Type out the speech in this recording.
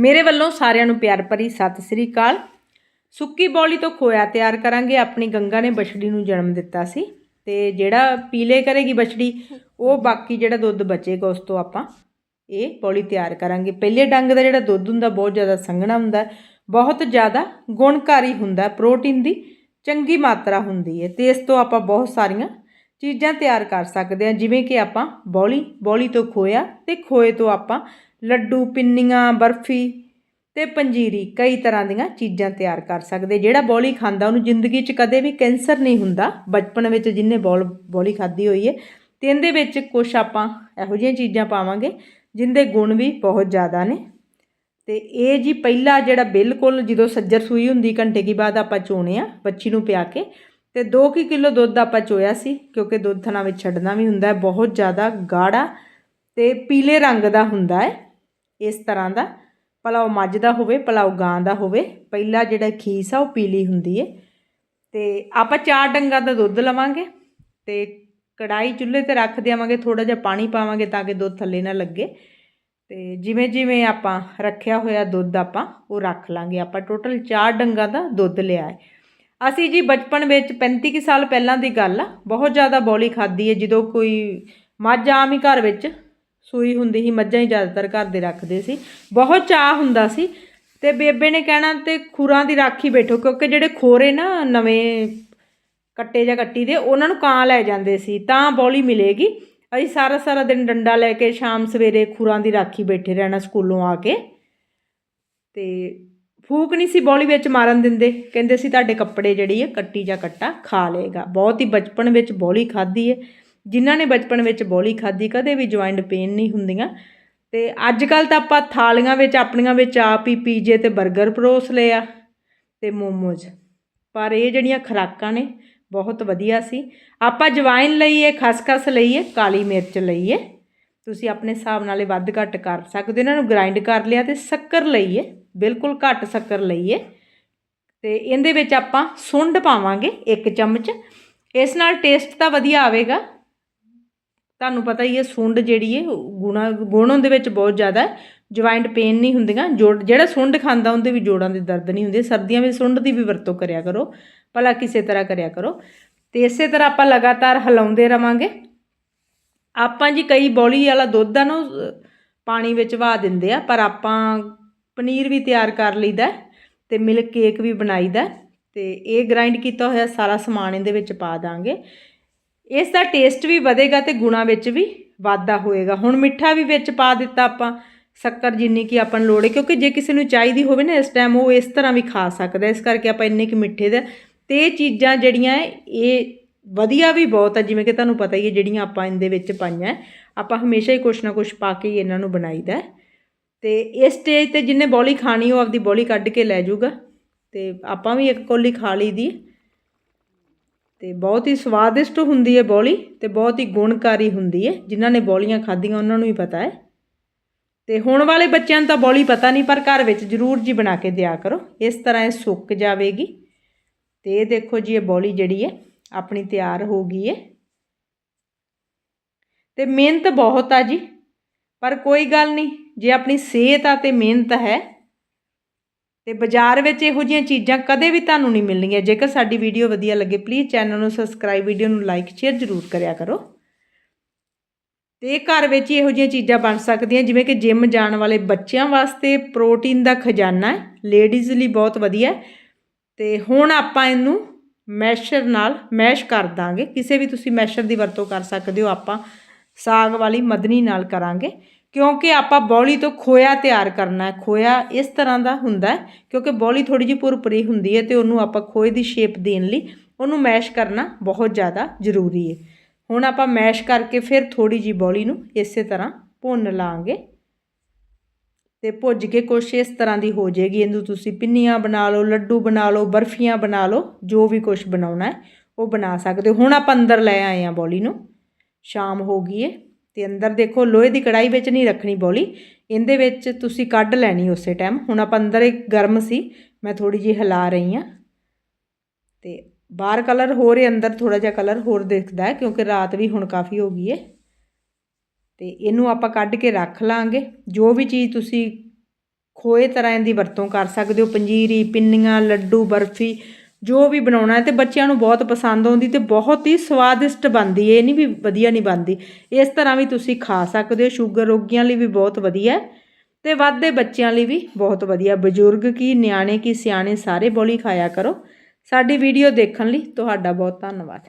ਮੇਰੇ ਵੱਲੋਂ ਸਾਰਿਆਂ ਨੂੰ ਪਿਆਰ ਭਰੀ ਸਤਿ ਸ੍ਰੀ ਅਕਾਲ। ਸੁੱਕੀ ਬੌਲੀ ਤੋਂ ਖੋਇਆ ਤਿਆਰ ਕਰਾਂਗੇ। ਆਪਣੀ ਗੰਗਾ ਨੇ ਬਛੜੀ ਨੂੰ ਜਨਮ ਦਿੱਤਾ ਸੀ ਤੇ ਜਿਹੜਾ ਪੀਲੇ ਕਰੇਗੀ ਬਛੜੀ, ਉਹ ਬਾਕੀ ਜਿਹੜਾ ਦੁੱਧ ਬਚੇਗਾ, ਉਸ ਤੋਂ ਆਪਾਂ ਇਹ ਬੌਲੀ ਤਿਆਰ ਕਰਾਂਗੇ। ਪਹਿਲੇ ਡੰਗ ਦਾ ਜਿਹੜਾ ਦੁੱਧ ਹੁੰਦਾ, ਬਹੁਤ ਜ਼ਿਆਦਾ ਸੰਘਣਾ ਹੁੰਦਾ। ਬਹੁਤ ਜ਼ਿਆਦਾ ਗੁਣਕਾਰੀ ਹੁੰਦਾ, ਪ੍ਰੋਟੀਨ ਦੀ ਚੰਗੀ ਮਾਤਰਾ ਹੁੰਦੀ ਹੈ ਤੇ ਇਸ ਤੋਂ ਆਪਾਂ ਬਹੁਤ ਸਾਰੀਆਂ ਚੀਜ਼ਾਂ ਤਿਆਰ ਕਰ ਸਕਦੇ ਹਾਂ। ਜਿਵੇਂ ਕਿ ਆਪਾਂ ਬੌਲੀ ਬੌਲੀ ਤੋਂ ਖੋਇਆ ਤੇ ਖੋਏ ਤੋਂ ਆਪਾਂ ਲੱਡੂ, ਪਿੰਨੀਆਂ, ਬਰਫੀ ਅਤੇ ਪੰਜੀਰੀ ਕਈ ਤਰ੍ਹਾਂ ਦੀਆਂ ਚੀਜ਼ਾਂ ਤਿਆਰ ਕਰ ਸਕਦੇ। ਜਿਹੜਾ ਬੌਲੀ ਖਾਂਦਾ, ਉਹਨੂੰ ਜ਼ਿੰਦਗੀ 'ਚ ਕਦੇ ਵੀ ਕੈਂਸਰ ਨਹੀਂ ਹੁੰਦਾ। ਬਚਪਨ ਵਿੱਚ ਜਿੰਨੇ ਬੌਲ, ਬੌਲੀ ਖਾਧੀ ਹੋਈ ਹੈ ਅਤੇ ਇਹਦੇ ਵਿੱਚ ਕੁਛ ਆਪਾਂ ਇਹੋ ਜਿਹੀਆਂ ਚੀਜ਼ਾਂ ਪਾਵਾਂਗੇ, ਜਿੰਦੇ ਗੁਣ ਵੀ ਬਹੁਤ ਜ਼ਿਆਦਾ ਨੇ। ਤੇ ਇਹ ਜੀ ਪਹਿਲਾ ਜਿਹੜਾ ਬਿਲਕੁਲ ਜਦੋਂ ਸੱਜਰ ਸੂਈ ਹੁੰਦੀ, ਘੰਟੇ ਕੀ ਬਾਅਦ ਆਪਾਂ ਚੋਣੇ ਆ ਬੱਚੀ ਨੂੰ ਪਿਆ ਕੇ, ਤੇ 2 ਕਿ ਕਿਲੋ ਦੁੱਧ ਆਪਾਂ ਚੋਇਆ ਸੀ, ਕਿਉਂਕਿ ਦੁੱਧ ਥਣਾ ਵਿੱਚ ਛੱਡਣਾ ਵੀ ਹੁੰਦਾ ਹੈ ਬਹੁਤ ਜ਼ਿਆਦਾ ਗਾੜਾ ਤੇ ਪੀਲੇ ਰੰਗ ਦਾ ਹੁੰਦਾ ਹੈ ਇਸ ਤਰ੍ਹਾਂ ਦਾ। ਭਲਾ ਉਹ ਮੱਝ ਦਾ ਹੋਵੇ, ਭਲਾ ਉਹ ਗਾਂ ਦਾ ਹੋਵੇ, ਪਹਿਲਾ ਜਿਹੜਾ ਖੀਸ ਆ ਉਹ ਪੀਲੀ ਹੁੰਦੀ ਹੈ ਤੇ ਆਪਾਂ ਚਾਰ ਡੰਗਾਂ ਦਾ ਦੁੱਧ ਲਵਾਂਗੇ ਤੇ ਕੜਾਈ ਚੁੱਲ੍ਹੇ ਤੇ ਰੱਖ ਦੇਵਾਂਗੇ ਥੋੜਾ ਜਿਹਾ ਪਾਣੀ ਪਾਵਾਂਗੇ ਤਾਂ ਕਿ ਦੁੱਧ ਥੱਲੇ ਨਾ ਲੱਗੇ। ਤੇ ਜਿਵੇਂ ਜਿਵੇਂ ਆਪਾਂ ਰੱਖਿਆ ਹੋਇਆ ਦੁੱਧ ਆਪਾਂ, ਉਹ ਰੱਖ ਲਾਂਗੇ। ਆਪਾਂ ਟੋਟਲ ਚਾਰ ਡੰਗਾਂ ਦਾ ਦੁੱਧ ਲਿਆ ਹੈ ਅਸੀਂ ਜੀ ਬਚਪਨ ਵਿੱਚ 35 ਕੁ ਸਾਲ ਪਹਿਲਾਂ ਦੀ ਗੱਲ ਆ, ਬਹੁਤ ਜ਼ਿਆਦਾ ਬੌਲੀ ਖਾਧੀ ਹੈ ਜਦੋਂ ਕੋਈ ਮੱਝ ਆਮ ਹੀ ਘਰ ਵਿੱਚ ਸੂਈ ਹੁੰਦੀ ਸੀ, ਮੱਝਾਂ ਹੀ ਜ਼ਿਆਦਾਤਰ ਘਰ ਦੇ ਰੱਖਦੇ ਸੀ। ਬਹੁਤ ਚਾਹ ਹੁੰਦਾ ਸੀ ਤੇ ਬੇਬੇ ਨੇ ਕਹਿਣਾ ਤੇ ਖੁਰਾਂ ਦੀ ਰਾਖੀ ਬੈਠੋ, ਕਿਉਂਕਿ ਜਿਹੜੇ ਖੋਰੇ ਨਾ ਨਵੇਂ ਕੱਟੇ ਜਾਂ ਕੱਟੀ ਦੇ, ਉਹਨਾਂ ਨੂੰ ਕਾਂ ਲੈ ਜਾਂਦੇ ਸੀ, ਤਾਂ ਬੌਲੀ ਮਿਲੇਗੀ। ਅਸੀਂ ਸਾਰਾ ਸਾਰਾ ਦਿਨ ਡੰਡਾ ਲੈ ਕੇ ਸ਼ਾਮ ਸਵੇਰੇ ਖੁਰਾਂ ਦੀ ਰਾਖੀ ਬੈਠੇ ਰਹਿਣਾ ਸਕੂਲੋਂ ਆ ਕੇ। ਤੇ ਫੂਕ ਨਹੀਂ ਸੀ ਬੌਲੀ ਵਿੱਚ ਮਾਰਨ ਦਿੰਦੇ, ਕਹਿੰਦੇ ਸੀ ਤੁਹਾਡੇ ਕੱਪੜੇ ਜਿਹੜੀ ਹੈ ਕੱਟੀ ਜਾਂ ਕੱਟਾ, ਖਾ ਲਏਗਾ। ਬਹੁਤ ਹੀ ਬਚਪਨ ਵਿੱਚ ਬੌਲੀ ਖਾਧੀ ਹੈ। ਜਿਨ੍ਹਾਂ ਨੇ ਬਚਪਨ ਵਿੱਚ ਬੌਲੀ ਖਾਧੀ, ਕਦੇ ਵੀ ਜੁਆਇੰਟ ਪੇਨ ਨਹੀਂ ਹੁੰਦੀਆਂ। ਤੇ ਅੱਜ ਕੱਲ ਤਾਂ ਆਪਾਂ ਥਾਲੀਆਂ ਵਿੱਚ, ਆਪਣੀਆਂ ਵਿੱਚ ਆਪ ਹੀ ਪੀਜੇ ਤੇ 버ਗਰ ਪਰੋਸ ਲਏ ਆ ਤੇ ਮੋਮੋਜ਼। ਪਰ ਇਹ ਜਿਹੜੀਆਂ ਖੁਰਾਕਾਂ ਨੇ, ਬਹੁਤ ਵਧੀਆ ਸੀ। ਆਪਾਂ ਜਵਾਇਨ ਲਈਏ, ਖਸਖਸ ਲਈਏ, ਕਾਲੀ ਮਿਰਚ ਲਈਏ। ਤੁਸੀਂ ਆਪਣੇ ਹਿਸਾਬ ਨਾਲ ਇਹ ਵੱਧ ਘੱਟ ਕਰ ਸਕਦੇ ਇਹਨਾਂ ਨੂੰ ਗ੍ਰਾਈਂਡ ਕਰ ਲਿਆ ਤੇ ਸ਼ੱਕਰ ਲਈਏ, ਬਿਲਕੁਲ ਘੱਟ ਸ਼ੱਕਰ ਲਈਏ। ਤੇ ਇਹਦੇ ਵਿੱਚ ਆਪਾਂ ਸੁੰਡ ਪਾਵਾਂਗੇ ਇੱਕ ਚਮਚ। ਇਸ ਨਾਲ ਟੇਸਟ ਤਾਂ ਵਧੀਆ ਆਵੇਗਾ। ਤੁਹਾਨੂੰ ਪਤਾ ਹੀ ਹੈ, ਸੁੰਡ ਜਿਹੜੀ ਹੈ ਗੁਣਾ, ਗੁਣ ਉਹਦੇ ਵਿੱਚ ਬਹੁਤ ਜ਼ਿਆਦਾ ਜੁਆਇੰਟ ਪੇਨ ਨਹੀਂ ਹੁੰਦੀਆਂ, ਜੋੜ, ਜਿਹੜਾ ਸੁੰਡ ਖਾਂਦਾ, ਉਹਦੇ ਵੀ ਜੋੜਾਂ ਦੇ ਦਰਦ ਨਹੀਂ ਹੁੰਦੇ। ਸਰਦੀਆਂ ਵਿੱਚ ਸੁੰਡ ਦੀ ਵੀ ਵਰਤੋਂ ਕਰਿਆ ਕਰੋ, ਭਲਾ ਕਿਸੇ ਤਰ੍ਹਾਂ ਕਰਿਆ ਕਰੋ। ਤੇ ਇਸੇ ਤਰ੍ਹਾਂ ਆਪਾਂ ਲਗਾਤਾਰ ਹਿਲਾਉਂਦੇ ਰਵਾਂਗੇ। ਆਪਾਂ ਜੀ ਕਈ ਬੌਲੀ ਵਾਲਾ ਦੁੱਧ ਆ ਨਾ ਪਾਣੀ ਵਿੱਚ ਵਹਾ ਦਿੰਦੇ ਆ, ਪਰ ਆਪਾਂ ਪਨੀਰ ਵੀ ਤਿਆਰ ਕਰ ਲਈਦਾ ਹੈ ਤੇ ਮਿਲਕ ਕੇਕ ਵੀ ਬਣਾਈਦਾ ਹੈ। ਤੇ ਇਹ ਗ੍ਰਾਈਂਡ ਕੀਤਾ ਹੋਇਆ ਸਾਰਾ ਸਮਾਨ ਇਹਦੇ ਵਿੱਚ ਪਾ ਦਾਂਗੇ। ਇਸ ਦਾ ਟੇਸਟ ਵੀ ਵਧੇਗਾ ਤੇ ਗੁਣਾ ਵਿੱਚ ਵੀ ਵਾਧਾ ਹੋਏਗਾ। ਹੁਣ ਮਿੱਠਾ ਵੀ ਵਿੱਚ ਪਾ ਦਿੱਤਾ ਆਪਾਂ, ਸ਼ੱਕਰ ਜਿੰਨੀ ਕਿ ਆਪਾਂ ਨੂੰ ਲੋੜ ਹੈ ਕਿਉਂਕਿ ਜੇ ਕਿਸੇ ਨੂੰ ਚਾਹੀਦੀ ਹੋਵੇ ਨਾ ਇਸ ਟਾਈਮ ਉਹ ਇਸ ਤਰ੍ਹਾਂ ਵੀ ਖਾ ਸਕਦਾ ਇਸ ਕਰਕੇ ਆਪਾਂ ਇੰਨੇ ਕਿ ਮਿੱਠੇ ਦਾ ਤੇ ਇਹ ਚੀਜ਼ਾਂ ਜਿਹੜੀਆਂ ਇਹ ਵਧੀਆ ਵੀ ਬਹੁਤ ਆ ਜਿਵੇਂ ਕਿ ਤੁਹਾਨੂੰ ਪਤਾ ਹੀ ਹੈ ਜਿਹੜੀਆਂ ਆਪਾਂ ਇਹਦੇ ਵਿੱਚ ਪਾਈਆਂ ਆਪਾਂ ਹਮੇਸ਼ਾ ਹੀ ਕੁਛ ਨਾ ਕੁਛ ਪਾ ਕੇ ਹੀ ਇਹਨਾਂ ਨੂੰ ਬਣਾਈਦਾ ਹੈ। ਤੇ ਇਸ ਸਟੇਜ ਤੇ ਜਿੰਨੇ ਬੌਲੀ ਖਾਣੀ ਉਹ ਆਪਦੀ ਬੌਲੀ ਕੱਢ ਕੇ ਲੈ ਜਾਊਗਾ। ਤੇ ਆਪਾਂ ਵੀ ਇੱਕ ਕੋਲੀ ਖਾ ਲਈ ਦੀ ਅਤੇ ਬਹੁਤ ਹੀ ਸਵਾਦਿਸ਼ਟ ਹੁੰਦੀ ਹੈ ਬੌਲੀ ਅਤੇ ਬਹੁਤ ਹੀ ਗੁਣਕਾਰੀ ਹੁੰਦੀ ਹੈ। ਜਿਨ੍ਹਾਂ ਨੇ ਬੌਲੀਆਂ ਖਾਧੀਆਂ, ਉਹਨਾਂ ਨੂੰ ਹੀ ਪਤਾ ਹੈ। ਅਤੇ ਹੁਣ ਵਾਲੇ ਬੱਚਿਆਂ ਨੂੰ ਤਾਂ ਬੌਲੀ ਪਤਾ ਨਹੀਂ, ਪਰ ਘਰ ਵਿੱਚ ਜ਼ਰੂਰ ਜੀ ਬਣਾ ਕੇ ਦਿਆ ਕਰੋ। ਇਸ ਤਰ੍ਹਾਂ ਇਹ ਸੁੱਕ ਜਾਵੇਗੀ। ਅਤੇ ਇਹ ਦੇਖੋ ਜੀ, ਇਹ ਬੌਲੀ ਜਿਹੜੀ ਹੈ, ਆਪਣੀ ਤਿਆਰ ਹੋ ਗਈ ਹੈ। ਤੇ ਮਿਹਨਤ ਬਹੁਤ ਆ ਜੀ। ਪਰ ਕੋਈ ਗੱਲ ਨਹੀਂ, ਜੇ ਆਪਣੀ ਸਿਹਤ ਆ ਤੇ ਮਿਹਨਤ ਹੈ ਤੇ ਬਾਜ਼ਾਰ ਵਿੱਚ ਇਹੋ ਜਿਹੀਆਂ ਚੀਜ਼ਾਂ ਕਦੇ ਵੀ ਤੁਹਾਨੂੰ ਨਹੀਂ ਮਿਲਣਗੀਆਂ ਜੇਕਰ ਸਾਡੀ ਵੀਡੀਓ ਵਧੀਆ ਲੱਗੇ ਪਲੀਜ਼ ਚੈਨਲ ਨੂੰ ਸਬਸਕ੍ਰਾਈਬ ਵੀਡੀਓ ਨੂੰ ਲਾਈਕ ਸ਼ੇਅਰ ਜ਼ਰੂਰ ਕਰਿਆ ਕਰੋ। ਤੇ ਘਰ ਵਿੱਚ ਹੀ ਇਹੋ ਜਿਹੀਆਂ ਚੀਜ਼ਾਂ ਬਣ ਸਕਦੀਆਂ, ਜਿਵੇਂ ਕਿ ਜਿਮ ਜਾਣ ਵਾਲੇ ਬੱਚਿਆਂ ਵਾਸਤੇ ਪ੍ਰੋਟੀਨ ਦਾ ਖਜ਼ਾਨਾ ਹੈ। ਲੇਡੀਜ਼ ਲਈ ਬਹੁਤ ਵਧੀਆ ਹੈ। ਤੇ ਹੁਣ ਆਪਾਂ ਇਹਨੂੰ ਮੈਸ਼ਰ ਨਾਲ ਮੈਸ਼ ਕਰ ਦਾਂਗੇ। ਕਿਸੇ ਵੀ ਤੁਸੀਂ ਮੈਸ਼ਰ ਦੀ ਵਰਤੋਂ ਕਰ ਸਕਦੇ ਹੋ, ਆਪਾਂ ਸਾਗ ਵਾਲੀ ਮਦਨੀ ਨਾਲ ਕਰਾਂਗੇ। ਕਿਉਂਕਿ ਆਪਾਂ ਬੌਲੀ ਤੋਂ ਖੋਇਆ ਤਿਆਰ ਕਰਨਾ ਹੈ, ਖੋਇਆ ਇਸ ਤਰ੍ਹਾਂ ਦਾ ਹੁੰਦਾ ਕਿਉਂਕਿ ਬੌਲੀ ਥੋੜੀ ਜਿਹੀ ਪੁਰਪਰੀ ਹੁੰਦੀ ਹੈ ਤੇ ਉਹਨੂੰ ਆਪਾਂ ਖੋਏ ਦੀ ਸ਼ੇਪ ਦੇਣ ਲਈ ਉਹਨੂੰ ਮੈਸ਼ ਕਰਨਾ ਬਹੁਤ ਜ਼ਿਆਦਾ ਜ਼ਰੂਰੀ ਹੈ। ਹੁਣ ਆਪਾਂ ਮੈਸ਼ ਕਰਕੇ ਫਿਰ ਥੋੜੀ ਜਿਹੀ ਬੌਲੀ ਨੂੰ ਇਸੇ ਤਰ੍ਹਾਂ ਭੁੰਨ ਲਾਂਗੇ ਤੇ ਭੁੱਜ ਕੇ ਕੁਛ ਇਸ ਤਰ੍ਹਾਂ ਦੀ ਹੋ ਜਾਏਗੀ। ਇਹਨੂੰ ਤੁਸੀਂ ਪਿੰਨੀਆਂ ਬਣਾ ਲਓ, ਲੱਡੂ ਬਣਾ ਲਓ, ਬਰਫੀਆਂ ਬਣਾ ਲਓ, ਜੋ ਵੀ ਕੁਛ ਬਣਾਉਣਾ ਹੈ, ਉਹ ਬਣਾ ਸਕਦੇ ਹੋ। ਹੁਣ ਆਪਾਂ ਅੰਦਰ ਲੈ ਆਏ ਆ ਬੌਲੀ ਨੂੰ। ਸ਼ਾਮ ਹੋ ਗਈ ਏ ਤੇ ਅੰਦਰ ਦੇਖੋ, ਲੋਹੇ ਦੀ ਕੜਾਈ ਵਿੱਚ ਨਹੀਂ ਰੱਖਣੀ ਬੌਲੀ। ਇਹਦੇ ਵਿੱਚ ਤੁਸੀਂ ਕੱਢ ਲੈਣੀ ਉਸੇ ਟਾਈਮ ਹੁਣ ਆਪਾਂ ਅੰਦਰ ਇੱਕ ਗਰਮ ਸੀ, ਮੈਂ ਥੋੜੀ ਜਿਹੀ ਹਿਲਾ ਰਹੀ ਆ ਤੇ ਬਾਹਰ ਕਲਰ ਹੋ ਰਿਹਾ, ਅੰਦਰ ਥੋੜਾ ਜਿਹਾ ਕਲਰ ਹੋਰ ਦਿਖਦਾ ਹੈ, ਕਿਉਂਕਿ ਰਾਤ ਵੀ ਹੁਣ ਕਾਫੀ ਹੋ ਗਈ ਏ ਤੇ ਇਹਨੂੰ ਆਪਾਂ ਕੱਢ ਕੇ ਰੱਖ ਲਾਂਗੇ। ਜੋ ਵੀ ਚੀਜ਼ ਤੁਸੀਂ ਖੋਏ ਤਰ੍ਹਾਂ ਦੀ ਵਰਤੋਂ ਕਰ ਸਕਦੇ ਹੋ, ਪੰਜੀਰੀ, ਪਿੰਨੀਆਂ, ਲੱਡੂ, ਬਰਫੀ ਜੋ ਵੀ ਬਣਾਉਣਾ ਹੈ ਤੇ ਬੱਚਿਆਂ ਨੂੰ ਬਹੁਤ ਪਸੰਦ ਆਉਂਦੀ ਤੇ ਬਹੁਤ ਹੀ ਸਵਾਦਿਸ਼ਟ ਬਣਦੀ ਇਹ ਨਹੀਂ ਵੀ ਵਧੀਆ ਨਹੀਂ ਬਣਦੀ। ਇਸ ਤਰ੍ਹਾਂ ਵੀ ਤੁਸੀਂ ਖਾ ਸਕਦੇ ਹੋ, ਸ਼ੂਗਰ ਰੋਗੀਆਂ ਲਈ ਵੀ ਬਹੁਤ ਵਧੀਆ ਹੈ ਤੇ ਵੱਧਦੇ ਬੱਚਿਆਂ ਲਈ ਵੀ ਬਹੁਤ ਵਧੀਆ। ਬਜ਼ੁਰਗ ਕੀ, ਨਿਆਣੇ ਕੀ, ਸਿਆਣੇ ਸਾਰੇ ਬੋਲੀ ਖਾਇਆ ਕਰੋ। ਸਾਡੀ ਵੀਡੀਓ ਦੇਖਣ ਲਈ ਤੁਹਾਡਾ ਬਹੁਤ ਧੰਨਵਾਦ।